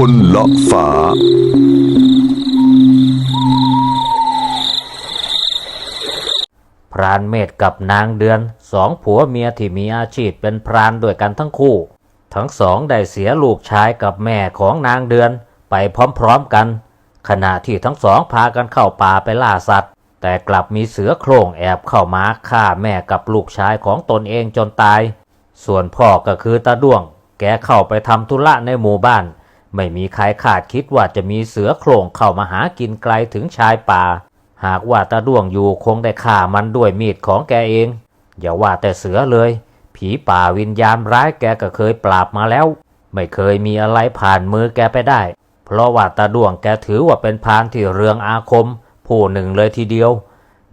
คนเลาะฝา พรานเมธกับนางเดือนสองผัวเมียที่มีอาชีพเป็นพรานด้วยกันทั้งคู่ ทั้งสองได้เสียลูกชายกับแม่ของนางเดือนไปพร้อมๆกัน ขณะที่ทั้งสองพากันเข้าป่าไปล่าสัตว์ แต่กลับมีเสือโคร่งแอบเข้ามาฆ่าแม่กับลูกชายของตนเองจนตาย ส่วนพ่อก็คือตาด้วง แกเข้าไปทำธุระในหมู่บ้าน ไม่มีใครคาดคิดว่าจะมีเสือโคร่งเข้ามาหากินไกลถึงชายป่า หากว่าตาด้วงอยู่คงได้ฆ่ามันด้วยมีดของแกเอง อย่าว่าแต่เสือเลย ผีป่าวิญญาณร้ายแกก็เคยปราบมาแล้ว ไม่เคยมีอะไรผ่านมือแกไปได้ เพราะว่าตาด้วงแกถือว่าเป็นพรานที่เรืองอาคม ผู้หนึ่งเลยทีเดียว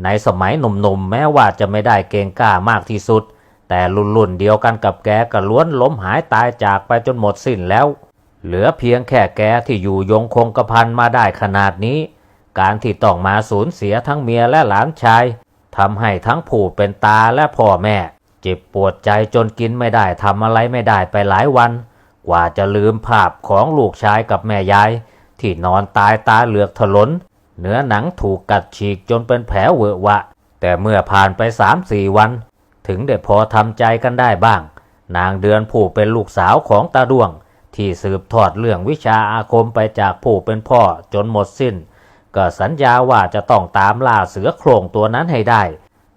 ในสมัยหนุ่มๆแม้ว่าจะไม่ได้เก่งกล้ามากที่สุด แต่รุ่นๆเดียวกันกับแกก็ล้วนล้มหายตายจากไปจนหมดสิ้นแล้ว เหลือเพียงแค่แกที่อยู่ยงคงกระพันมาได้ขนาดนี้ การที่ต้องมาสูญเสียทั้งเมียและหลานชายทำให้ทั้งผู้เป็นตาและพ่อแม่ เจ็บปวดใจจนกินไม่ได้ทำอะไรไม่ได้ไปหลายวัน กว่าจะลืมภาพของลูกชายกับแม่ยาย ที่นอนตายตาเหลือกถลนเนื้อหนังถูกกัดฉีกจนเป็นแผลเวอะวะ แต่เมื่อผ่านไปสามสี่วัน ถึงได้พอทำใจกันได้บ้าง นางเดือนผู้เป็นลูกสาวของตาดวง ที่สืบทอดเรื่องวิชาอาคมไปจากผู้เป็นพ่อจนหมดสิ้น ก็สัญญาว่าจะต้องตามล่าเสือโคร่งตัวนั้นให้ได้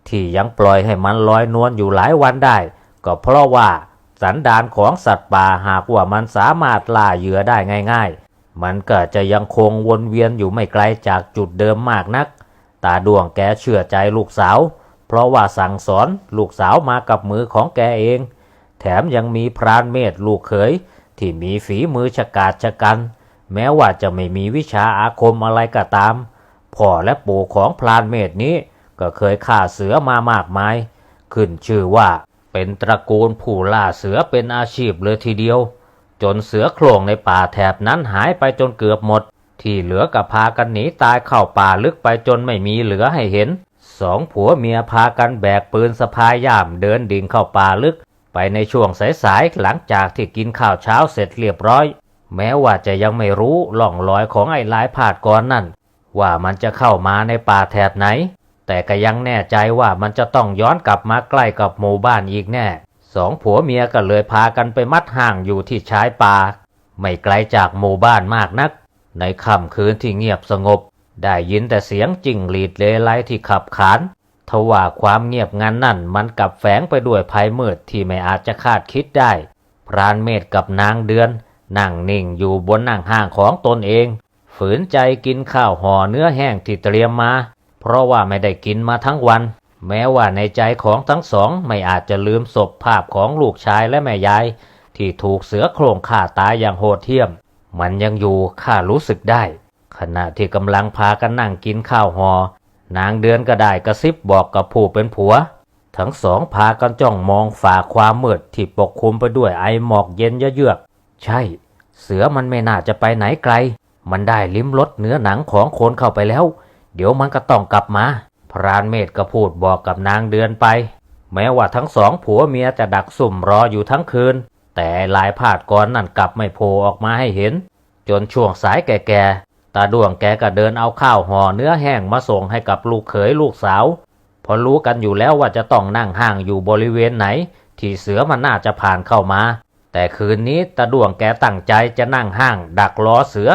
ที่ยังปล่อยให้มันลอยนวลอยู่หลายวันได้ ก็เพราะว่าสันดานของสัตว์ป่าหากว่ามันสามารถล่าเหยื่อได้ง่าย ๆ มันก็จะยังคงวนเวียนอยู่ไม่ไกลจากจุดเดิมมากนัก ตาดวงแกเชื่อใจลูกสาว เพราะว่าสั่งสอนลูกสาวมากับมือของแกเอง แถมยังมีพรานเมธลูกเขย ที่มีฝีมือฉกาจชะกัน แม้ว่าจะไม่มีวิชาอาคมอะไรก็ตาม พ่อและปู่ของพรานเมธนี้ก็เคยฆ่าเสือมามากมาย ขึ้นชื่อว่าเป็นตระกูลผู้ล่าเสือเป็นอาชีพเลยทีเดียว จนเสือโคร่งในป่าแถบนั้นหายไปจนเกือบหมด ที่เหลือก็พากันหนีตายเข้าป่าลึกไปจนไม่มีเหลือให้เห็นสองผัวเมียพากันแบกปืนสะพายย่ามเดินดิ่งเข้าป่าลึก ไปในช่วงสายๆหลังจากที่กินข้าวเช้าเสร็จเรียบร้อย แม้ว่าจะยังไม่รู้ล่องรอยของไอ้ลายผาดก่อนนั่น ว่ามันจะเข้ามาในป่าแถบไหน แต่ก็ยังแน่ใจว่ามันจะต้องย้อนกลับมาใกล้กับหมู่บ้านอีกแน่สองผัวเมียก็เลยพากันไปมัดห่างอยู่ที่ชายป่าไม่ไกลจากหมู่บ้านมากนัก ในค่ำคืนที่เงียบสงบ ได้ยินแต่เสียงจิ้งหรีดเลไลที่ขับขาน ทว่าความเงียบงันนั่นมันกลับแฝงไปด้วยภัยมืดที่ไม่อาจจะคาดคิดได้ พรานเมธกับนางเดือน นั่งนิ่งอยู่บนนั่งห้างของตนเอง ฝืนใจกินข้าวห่อเนื้อแห้งที่เตรียมมา เพราะว่าไม่ได้กินมาทั้งวัน แม้ว่าในใจของทั้งสองไม่อาจจะลืมศพภาพของลูกชายและแม่ยาย ที่ถูกเสือโคร่งฆ่าตายอย่างโหดเหี้ยม มันยังอยู่ข้ารู้สึกได้ ขณะที่กำลังพากันนั่งกินข้าวหอ นางเดือนก็ได้กระซิบบอกกับผู้เป็นผัว ทั้งสองพากันจ้องมองฝ่าความมืดที่ปกคลุมไปด้วยไอหมอกเย็นเยือก ใช่ เสือมันไม่น่าจะไปไหนไกล มันได้ลิ้มรสเนื้อหนังของคนเข้าไปแล้ว เดี๋ยวมันก็ต้องกลับมา พรานเมธก็พูดบอกกับนางเดือนไป แม้ว่าทั้งสองผัวเมียจะดักสุ่มรออยู่ทั้งคืน แต่ลายพาดก่อนนั่นกลับไม่โผล่ออกมาให้เห็น จนช่วงสายแก่ ตาดวงแกก็เดินเอาข้าวห่อเนื้อแห้งมาส่งให้กับลูกเขยลูกสาว พอรู้กันอยู่แล้วว่าจะต้องนั่งห้างอยู่บริเวณไหน ที่เสือมันน่าจะผ่านเข้ามา แต่คืนนี้ตาดวงแกตั้งใจจะนั่งห้าง ดักล้อเสือ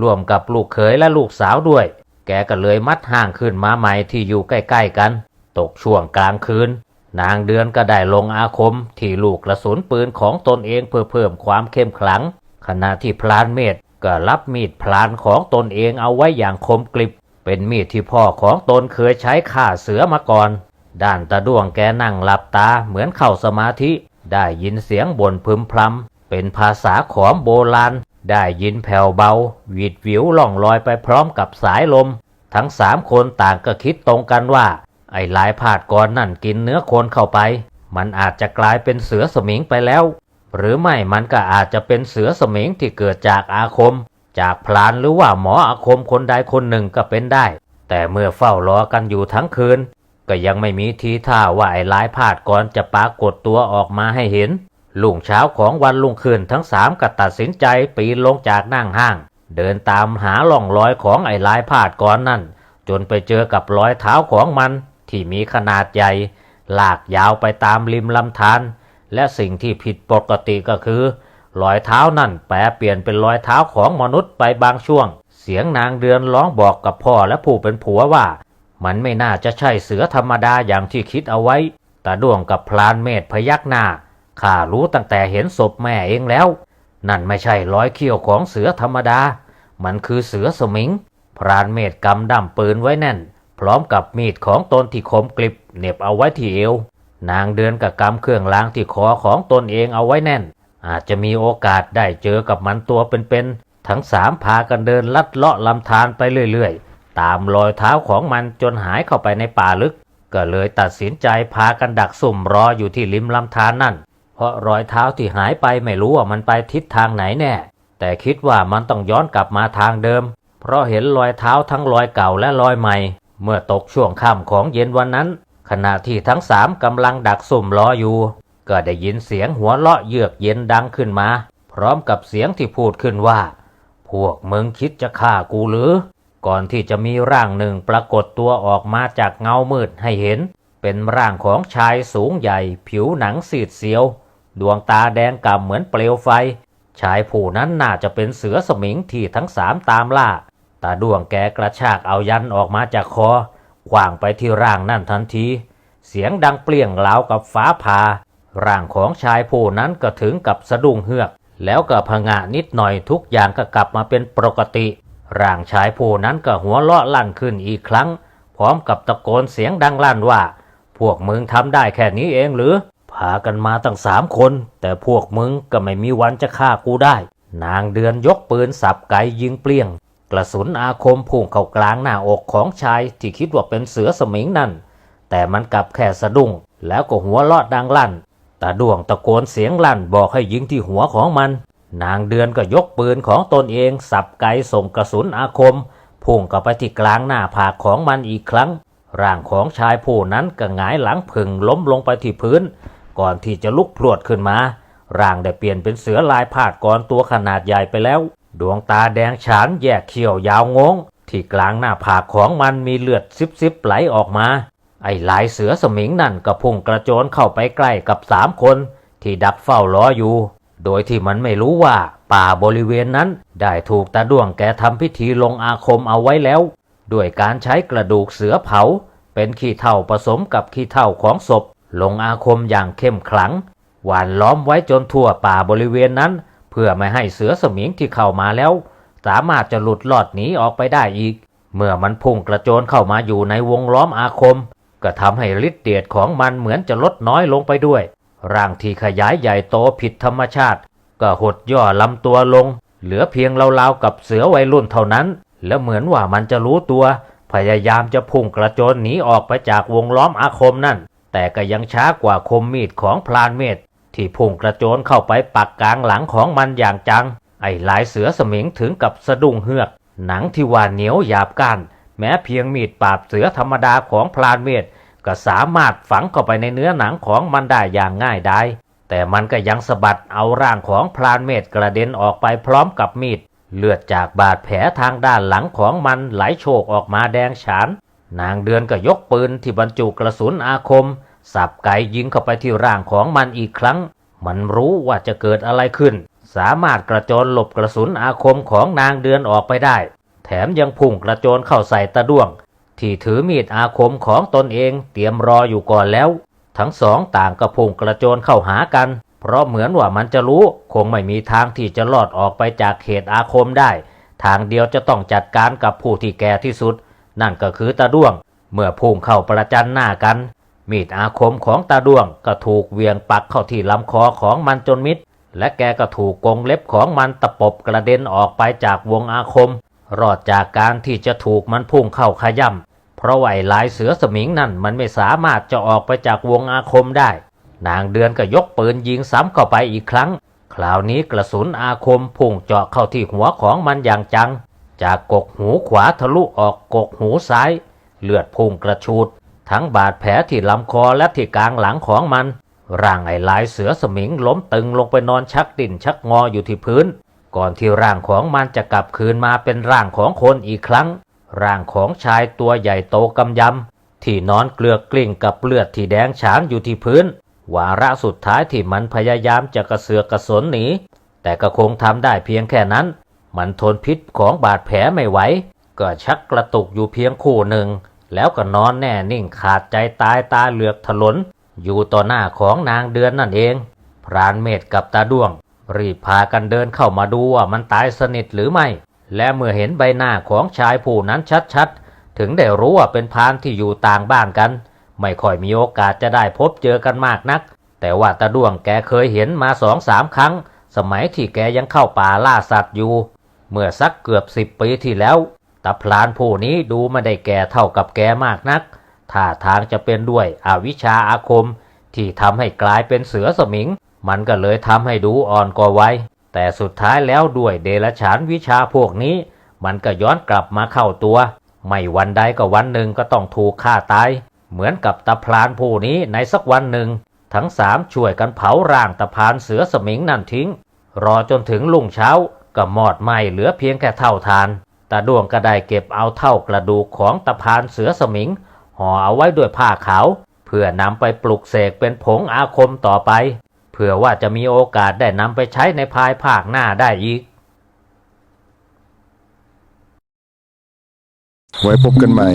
ร่วมกับลูกเขยและลูกสาวด้วย แกก็เลยมัดห้างขึ้นมาใหม่ที่อยู่ใกล้ๆกัน ตกช่วงกลางคืน นางเดือนก็ได้ลงอาคมที่ลูกกระสุนปืนของตนเองเพื่อเพิ่มความเข้มขลัง ขณะที่พลานเมธ ก็รับมีดพลานของตนเองเอาไว้อย่างคมกริบ เป็นมีดที่พ่อของตนเคยใช้ฆ่าเสือมาก่อน ด้านตาดวงแกนั่งหลับตาเหมือนเข้าสมาธิ ได้ยินเสียงบ่นพึมพำเป็นภาษาขอมโบราณ ได้ยินแผ่วเบาหวีดวิวล่องลอยไปพร้อมกับสายลม ทั้งสามคนต่างก็คิดตรงกันว่า ไอ้ลายผาดก่อนนั่นกินเนื้อคนเข้าไป มันอาจจะกลายเป็นเสือสมิงไปแล้ว หรือไม่มันก็อาจจะเป็นเสือสมิงที่เกิดจากอาคม จากพลานหรือว่าหมออาคมคนใดคนหนึ่งก็เป็นได้ แต่เมื่อเฝ้ารอกันอยู่ทั้งคืน ก็ยังไม่มีทีท่าว่าไอ้ลายผาดก่อนจะปรากฏตัวออกมาให้เห็นลุงเช้าของวันลุงคืนทั้งสามก็ตัดสินใจปีนลงจากนั่งห้าง เดินตามหาล่องรอยของไอ้ลายพาดก่อนนั่น จนไปเจอกับรอยเท้าของมันที่มีขนาดใหญ่ ลากยาวไปตามริมลำธาร และสิ่งที่ผิดปกติก็คือรอยเท้านั่นแปลเปลี่ยนเป็นรอยเท้าของมนุษย์ไปบางช่วง เสียงนางเดือนร้องบอกกับพ่อและผู้เป็นผัวว่า มันไม่น่าจะใช่เสือธรรมดาอย่างที่คิดเอาไว้ตาด้วงกับพลานเมธพยักหน้าข้ารู้ตั้งแต่เห็นศพแม่เองแล้ว นั่นไม่ใช่รอยเขี้ยวของเสือธรรมดา มันคือเสือสมิง พรานเมธกำดั้มปืนไว้แน่น พร้อมกับมีดของตนที่คมกริบเหน็บเอาไว้ที่เอว นางเดือนกับกำเครื่องล้างที่คอของตนเองเอาไว้แน่น อาจจะมีโอกาสได้เจอกับมันตัวเป็นๆ ทั้งสามพากันเดินลัดเลาะลำธารไปเรื่อยๆ ตามรอยเท้าของมันจนหายเข้าไปในป่าลึก ก็เลยตัดสินใจพากันดักสุ่มรออยู่ที่ริมลำธารนั่น เพราะรอยเท้าที่หายไปไม่รู้ว่ามันไปทิศทางไหนแน่ แต่คิดว่ามันต้องย้อนกลับมาทางเดิม เพราะเห็นรอยเท้าทั้งรอยเก่าและรอยใหม่ เมื่อตกช่วงค่ำของเย็นวันนั้น ขณะที่ทั้งสามกำลังดักสุ่มรออยู่ ก็ได้ยินเสียงหัวเราะเยือกเย็นดังขึ้นมา พร้อมกับเสียงที่พูดขึ้นว่า พวกมึงคิดจะฆ่ากูหรือ ก่อนที่จะมีร่างหนึ่งปรากฏตัวออกมาจากเงามืดให้เห็น เป็นร่างของชายสูงใหญ่ ผิวหนังสีดเสียว ดวงตาแดงก่ำเหมือนเปลวไฟ ชายผู้นั้นน่าจะเป็นเสือสมิงที่ทั้งสามตามล่าตาดวงแกกระชากเอายันออกมาจากคอ ขว่างไปที่ร่างนั่นทันที เสียงดังเปลี่ยงเหลาวกับฟ้าผ่าร่างของชายผู้นั้นก็ถึงกับสะดุ้งเฮือก แล้วก็พงะนิดหน่อยทุกอย่างก็กลับมาเป็นปกติ ร่างชายผู้นั้นก็หัวเราะลั่นขึ้นอีกครั้ง พร้อมกับตะโกนเสียงดังลั่นว่า พวกมึงทำได้แค่นี้เองหรือ พากันมาตั้งสามคน แต่พวกมึงก็ไม่มีวันจะฆ่ากูได้ นางเดือนยกปืนสับไกยิงเปลี่ยง กระสุนอาคมพุ่งเข้ากลางหน้าอกของชายที่คิดว่าเป็นเสือสมิงนั่น แต่มันกลับแค่สะดุ้ง แล้วก็หัวเราะดังลั่นตาดวงตะโกนเสียงลั่นบอกให้ยิงที่หัวของมัน นางเดือนก็ยกปืนของตนเองสับไกส่งกระสุนอาคม พุ่งเข้าไปที่กลางหน้าผากของมันอีกครั้ง ร่างของชายผู้นั้นก็หงายหลังผึ่งล้มลงไปที่พื้น ก่อนที่จะลุกพรวดขึ้นมา ร่างได้เปลี่ยนเป็นเสือลายพาดก่อนตัวขนาดใหญ่ไปแล้ว ดวงตาแดงฉานแยกเขี้ยวยาวงง ที่กลางหน้าผากของมันมีเลือดซิบๆไหลออกมา ไอ้ลายเสือสมิงนั่นก็พุ่งกระโจนเข้าไปใกล้กับสามคน ที่ดักเฝ้ารออยู่ โดยที่มันไม่รู้ว่าป่าบริเวณนั้น ได้ถูกตาด้วงแกทำพิธีลงอาคมเอาไว้แล้ว ด้วยการใช้กระดูกเสือเผา เป็นขี้เถ้าผสมกับขี้เถ้าของศพ ลงอาคมอย่างเข้มขลัง หวานล้อมไว้จนทั่วป่าบริเวณนั้น เพื่อไม่ให้เสือสมิงที่เข้ามาแล้ว สามารถจะหลุดลอดหนีออกไปได้อีก เมื่อมันพุ่งกระโจนเข้ามาอยู่ในวงล้อมอาคม ก็ทำให้ฤทธิ์เดชของมันเหมือนจะลดน้อยลงไปด้วย ร่างที่ขยายใหญ่โตผิดธรรมชาติ ก็หดย่อลำตัวลง เหลือเพียงราวๆกับเสือวัยรุ่นเท่านั้น และเหมือนว่ามันจะรู้ตัว พยายามจะพุ่งกระโจนหนีออกไปจากวงล้อมอาคมนั่นแต่ก็ยังช้ากว่าคมมีดของพลานเมธ ที่พุ่งกระโจนเข้าไปปักกลางหลังของมันอย่างจัง ไอ้ลายเสือสมิงถึงกับสะดุ้งเฮือก หนังที่ว่าเหนียวหยาบก้านแม้เพียงมีดปราบเสือธรรมดาของพลานเมธก็สามารถฝังเข้าไปในเนื้อหนังของมันได้อย่างง่ายดายแต่มันก็ยังสะบัดเอาร่างของพลานเมธกระเด็นออกไปพร้อมกับมีด เลือดจากบาดแผลทางด้านหลังของมันไหลโชกออกมาแดงฉาน นางเดือนก็ยกปืนที่บรรจุกระสุนอาคม สับไก่ยิงเข้าไปที่ร่างของมันอีกครั้ง มันรู้ว่าจะเกิดอะไรขึ้น สามารถกระโจนหลบกระสุนอาคมของนางเดือนออกไปได้ แถมยังพุ่งกระโจนเข้าใส่ตะด้วง ที่ถือมีดอาคมของตนเองเตรียมรออยู่ก่อนแล้ว ทั้งสองต่างก็พุ่งกระโจนเข้าหากัน เพราะเหมือนว่ามันจะรู้คงไม่มีทางที่จะรอดออกไปจากเขตอาคมได้ ทางเดียวจะต้องจัดการกับผู้ที่แก่ที่สุด นั่นก็คือตาด้วง เมื่อพุ่งเข้าประจันหน้ากัน มีดอาคมของตาด้วงก็ถูกเวียงปักเข้าที่ลำคอของมันจนมิด และแกก็ถูกกงเล็บของมันตะปบกระเด็นออกไปจากวงอาคม รอดจากการที่จะถูกมันพุ่งเข้าขย่ำเพราะไอ้ลายเสือสมิงนั่นมันไม่สามารถจะออกไปจากวงอาคมได้ นางเดือนก็ยกปืนยิงซ้ำเข้าไปอีกครั้ง คราวนี้กระสุนอาคมพุ่งเจาะเข้าที่หัวของมันอย่างจัง จากกกหูขวาทะลุออกกกหูซ้าย เลือดพุ่งกระชูด ทั้งบาดแผลที่ลำคอและที่กลางหลังของมัน ร่างไอ้ลายเสือสมิงล้มตึงลงไปนอนชักดิ่นชักงออยู่ที่พื้น ก่อนที่ร่างของมันจะกลับคืนมาเป็นร่างของคนอีกครั้ง ร่างของชายตัวใหญ่โตกำยำที่นอนเกลือกกลิ้งกับเลือดที่แดงฉานอยู่ที่พื้น วาระสุดท้ายที่มันพยายามจะกระเสือกกระสนหนีแต่ก็คงทำได้เพียงแค่นั้น มันทนพิษของบาดแผลไม่ไหวก็ชักกระตุกอยู่เพียงคู่หนึ่ง แล้วก็นอนแน่นิ่งขาดใจตายตาเหลือกถลน อยู่ต่อหน้าของนางเดือนนั่นเอง พรานเมธกับตาด้วง รีบพากันเดินเข้ามาดูว่ามันตายสนิทหรือไม่ และเมื่อเห็นใบหน้าของชายผู้นั้นชัดๆ ถึงได้รู้ว่าเป็นพรานที่อยู่ต่างบ้านกัน ไม่ค่อยมีโอกาสจะได้พบเจอกันมากนัก แต่ว่าตาด้วงแกเคยเห็นมาสองสามครั้ง สมัยที่แกยังเข้าป่าล่าสัตว์อยู่ เมื่อสักเกือบสิบปีที่แล้ว ตาพลานผู้นี้ดูไม่ได้แก่เท่ากับแกมากนักท่าทางจะเป็นด้วยอวิชชาอาคม ที่ทำให้กลายเป็นเสือสมิง มันก็เลยทำให้ดูอ่อนกว่าไวัยแต่สุดท้ายแล้วด้วยเดรัจฉานวิชาพวกนี้ มันก็ย้อนกลับมาเข้าตัว ไม่วันใดก็วันหนึ่งก็ต้องถูกฆ่าตาย เหมือนกับตาพลานผู้นี้ในสักวันหนึ่ง ทั้งสามช่วยกันเผาร่างตะพานเสือสมิงนั่นทิ้ง รอจนถึงลุ่งเช้าก็หมอดไหมเหลือเพียงแค่เท่าทาน ตาดวงก็ได้เก็บเอาเท่ากระดูกของตะพานเสือสมิง ห่อเอาไว้ด้วยผ้าขาว เพื่อนำไปปลุกเสกเป็นผงอาคมต่อไปเพื่อว่าจะมีโอกาสได้นำไปใช้ในภายภาคหน้าได้อีก ไว้พบกันใหม่